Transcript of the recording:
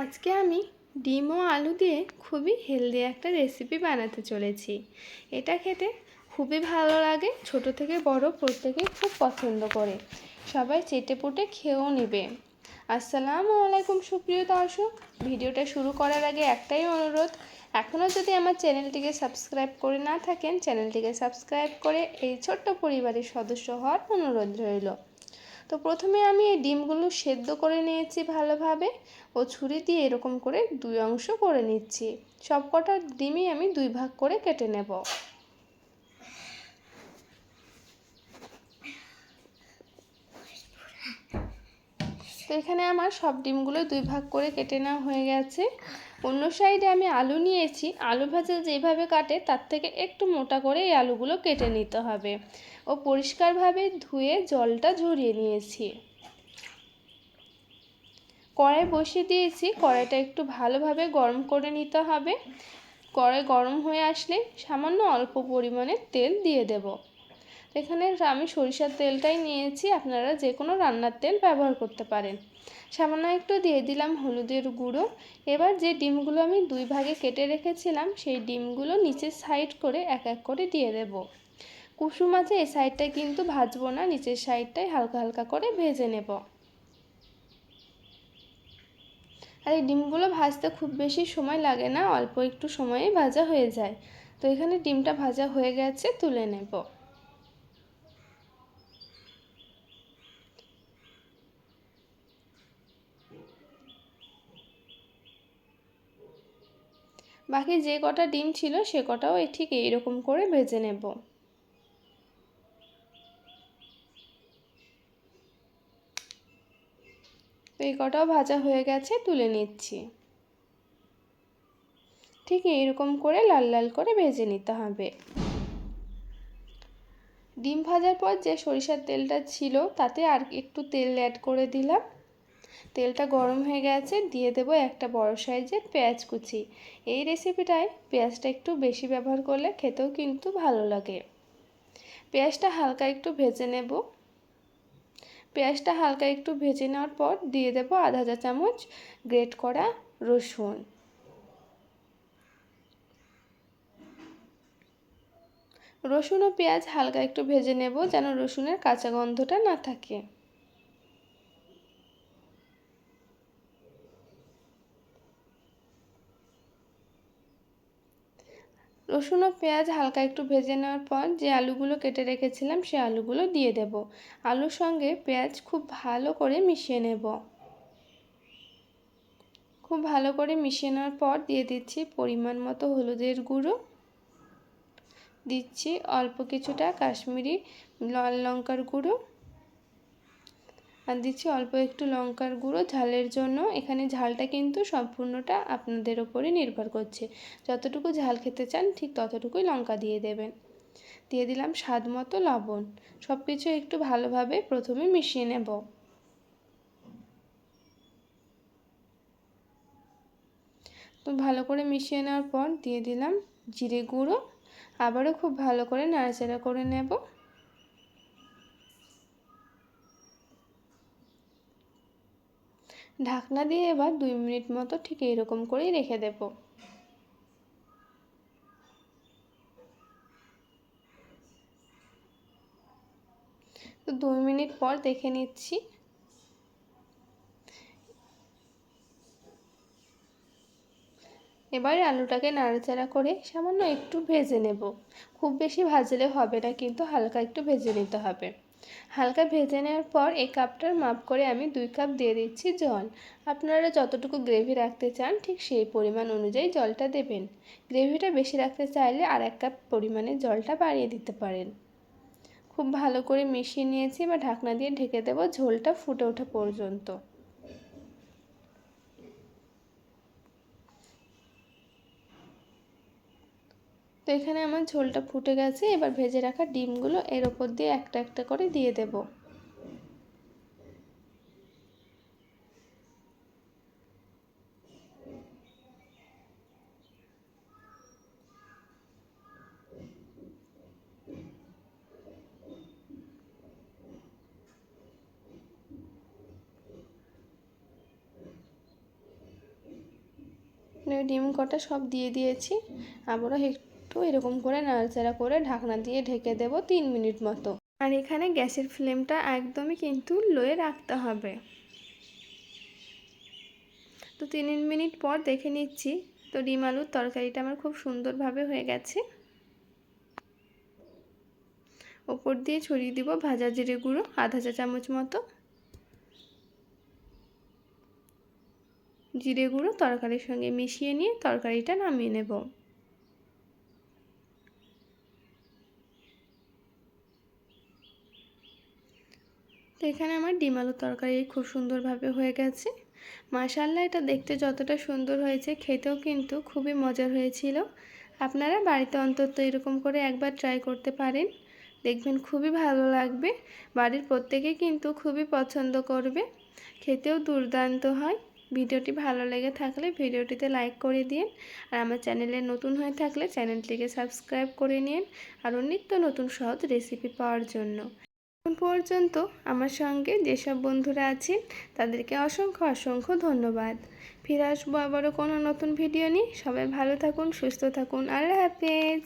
আজকে আমি ডিম ও আলু দিয়ে খুবই হেলদি একটা রেসিপি বানাতে চলেছি। এটা খেতে খুবই ভালো লাগে, ছোট থেকে বড় প্রত্যেকেই খুব পছন্দ করে। সবাই চেটে পুটে খেয়েও নেবে। আসসালামু আলাইকুম সুপ্রিয় দর্শক, ভিডিওটা শুরু করার আগে একটাই অনুরোধ, এখনও যদি আমার চ্যানেলটিকে সাবস্ক্রাইব করে না থাকেন, চ্যানেলটিকে সাবস্ক্রাইব করে এই ছোট্ট পরিবারের সদস্য হওয়ার অনুরোধ রইল। তো প্রথমে আমি এই ডিমগুলো সেদ্ধ করে নিয়েছি ভালোভাবে ও ছুরি দিয়ে এরকম করে দুই অংশ করে নিচ্ছি। সবকটা ডিমই আমি দুই ভাগ করে কেটে নেব। তো এখানে আমার সব ডিমগুলো দুই ভাগ করে কেটে নেওয়া হয়ে গেছে। অন্য সাইডে আমি আলু নিয়েছি। আলু ভাজা যেভাবে কাটে, তার থেকে একটু মোটা করে এই আলুগুলো কেটে নিতে হবে। ও পরিষ্কারভাবে ধুয়ে জলটা ঝরিয়ে নিয়েছি। কড়াই বসিয়ে দিয়েছি। কড়াইটা একটু ভালোভাবে গরম করে নিতে হবে। কড়াই গরম হয়ে আসলে সামান্য অল্প পরিমাণে তেল দিয়ে দেব। এখানে আমি সরিষার তেলটাই নিয়েছি, আপনারা যে কোনো রান্নার তেল ব্যবহার করতে পারেন। সামান্য একটু দিয়ে দিলাম হলুদের গুঁড়ো। এবার যে ডিমগুলো আমি দুই ভাগে কেটে রেখেছিলাম, সেই ডিমগুলো নিচের সাইড করে এক এক করে দিয়ে দেব। কুসুম আছে, এই সাইডটায় কিন্তু ভাজবো না, নিচের সাইডটাই হালকা হালকা করে ভেজে নেব। আর এই ডিমগুলো ভাজতে খুব বেশি সময় লাগে না, অল্প একটু সময়ে ভাজা হয়ে যায়। তো এখানে ডিমটা ভাজা হয়ে গেছে, তুলে নেব। বাকি যে কটা ডিম ছিল সে কটাও ঠিক এইরকম করে ভেজে নেব। এই কটাও ভাজা হয়ে গেছে, তুলে নিচ্ছি। ঠিক এইরকম করে লাল লাল করে ভেজে নিতে হবে। ডিম ভাজার পর যে সরিষার তেলটা ছিল তাতে আর একটু তেল অ্যাড করে দিলাম। তেলটা গরম হয়ে গেছে, দিয়ে দেব একটা বড় সাইজের পেঁয়াজ কুচি। এই রেসিপিটায় পেঁয়াজটা একটু বেশি ব্যবহার করলে খেতেও কিন্তু ভালো লাগে। পেঁয়াজটা হালকা একটু ভেজে নেব। পেঁয়াজটা হালকা একটু ভেজে নেওয়ার পর দিয়ে দেব আধা চা চামচ গ্রেট করা রসুন। রসুন ও পেঁয়াজ হালকা একটু ভেজে নেব যেন রসুনের কাঁচা গন্ধটা না থাকে। রসুন ও পেঁয়াজ হালকা একটু ভেজে নেওয়ার পর যে আলুগুলো কেটে রেখেছিলাম, সে আলুগুলো দিয়ে দেব। আলুর সঙ্গে পেঁয়াজ খুব ভালো করে মিশিয়ে নেব। খুব ভালো করে মিশিয়ে নেওয়ার পর দিয়ে দিচ্ছি পরিমাণ মতো হলুদের গুঁড়ো। দিচ্ছি অল্প কিছুটা কাশ্মীরি লাল লঙ্কার গুঁড়ো। আর দিচ্ছি অল্প একটু লঙ্কার গুঁড়ো। ঝালের জন্য এখানে ঝালটা কিন্তু সম্পূর্ণটা আপনাদের ওপরে নির্ভর করছে। যতটুকু ঝাল খেতে চান ঠিক ততটুকুই লঙ্কা দিয়ে দেবেন। দিয়ে দিলাম স্বাদ মতো লবণ। সব কিছু একটু ভালোভাবে প্রথমে মিশিয়ে নেব। তো ভালো করে মিশিয়ে নেওয়ার পর দিয়ে দিলাম জিরে গুঁড়ো। আবারও খুব ভালো করে নাড়াচাড়া করে নেব। ঢাকনা দিয়ে এবার দুই মিনিট মতো ঠিক এইরকম করেই রেখে দেব। তো দুই মিনিট পর দেখে নিচ্ছি। এবার আলুটাকে নাড়াচাড়া করে সামান্য একটু ভেজে নেব। খুব বেশি ভাজলে হবে না, কিন্তু হালকা একটু ভেজে নিতে হবে। হালকা ভেজে নেওয়ার পর এই কাপটার মাপ করে আমি দুই কাপ দিয়ে দিচ্ছি জল। আপনারা যতটুকু গ্রেভি রাখতে চান, ঠিক সেই পরিমাণ অনুযায়ী জলটা দেবেন। গ্রেভিটা বেশি রাখতে চাইলে আর এক কাপ পরিমাণে জলটা বাড়িয়ে দিতে পারেন। খুব ভালো করে মিশিয়ে নিয়েছি বা ঢাকনা দিয়ে ঢেকে দেবো ঝোলটা ফুটে ওঠা পর্যন্ত। তো এখানে আমার ঝোলটা ফুটে গেছে, এবার ভেজে রাখা ডিমগুলো এর ওপর দিয়ে একটা একটা করে দিয়ে দেব। মানে ডিম কটা সব দিয়ে দিয়েছি, আবারও একটু এরকম করে নাড়াচাড়া করে ঢাকনা দিয়ে ঢেকে দেব তিন মিনিট মতো। আর এখানে গ্যাসের ফ্লেমটা একদমই কিন্তু লোয়ে রাখতে হবে। তো তিন মিনিট পর দেখে নিচ্ছি। তো ডিম আলুর তরকারিটা আমার খুব সুন্দরভাবে হয়ে গেছে। ওপর দিয়ে ছড়িয়ে দিব ভাজা জিরে গুঁড়ো, আধা চা চামচ মতো। জিরে গুঁড়ো তরকারির সঙ্গে মিশিয়ে নিয়ে তরকারিটা নামিয়ে নেব। এখানে আমার ডিম আলুর তরকারি খুব সুন্দরভাবে হয়ে গেছে। মাশাল্লাহ এটা দেখতে যতটা সুন্দর হয়েছে, খেতেও কিন্তু খুবই মজার হয়েছিল। আপনারা বাড়িতে অন্তত এরকম করে একবার ট্রাই করতে পারেন। দেখবেন খুবই ভালো লাগবে। বাড়ির প্রত্যেকে কিন্তু খুবই পছন্দ করবে। খেতেও দুর্দান্ত হয়। ভিডিওটি ভালো লেগে থাকলে ভিডিওটিতে লাইক করে দিন। আর আমার চ্যানেলে নতুন হয়ে থাকলে চ্যানেলটিকে সাবস্ক্রাইব করে নিন। আরও নিত্য নতুন সহজ রেসিপি পাওয়ার জন্য। পর্যন্ত আমার সঙ্গে যেসব বন্ধুরা আছেন, তাদেরকে অসংখ্য অসংখ্য ধন্যবাদ। ফিরে আসব আবারও কোনো নতুন ভিডিও নিয়ে। সবাই ভালো থাকুন, সুস্থ থাকুন। আল্লাহ হাফেজ।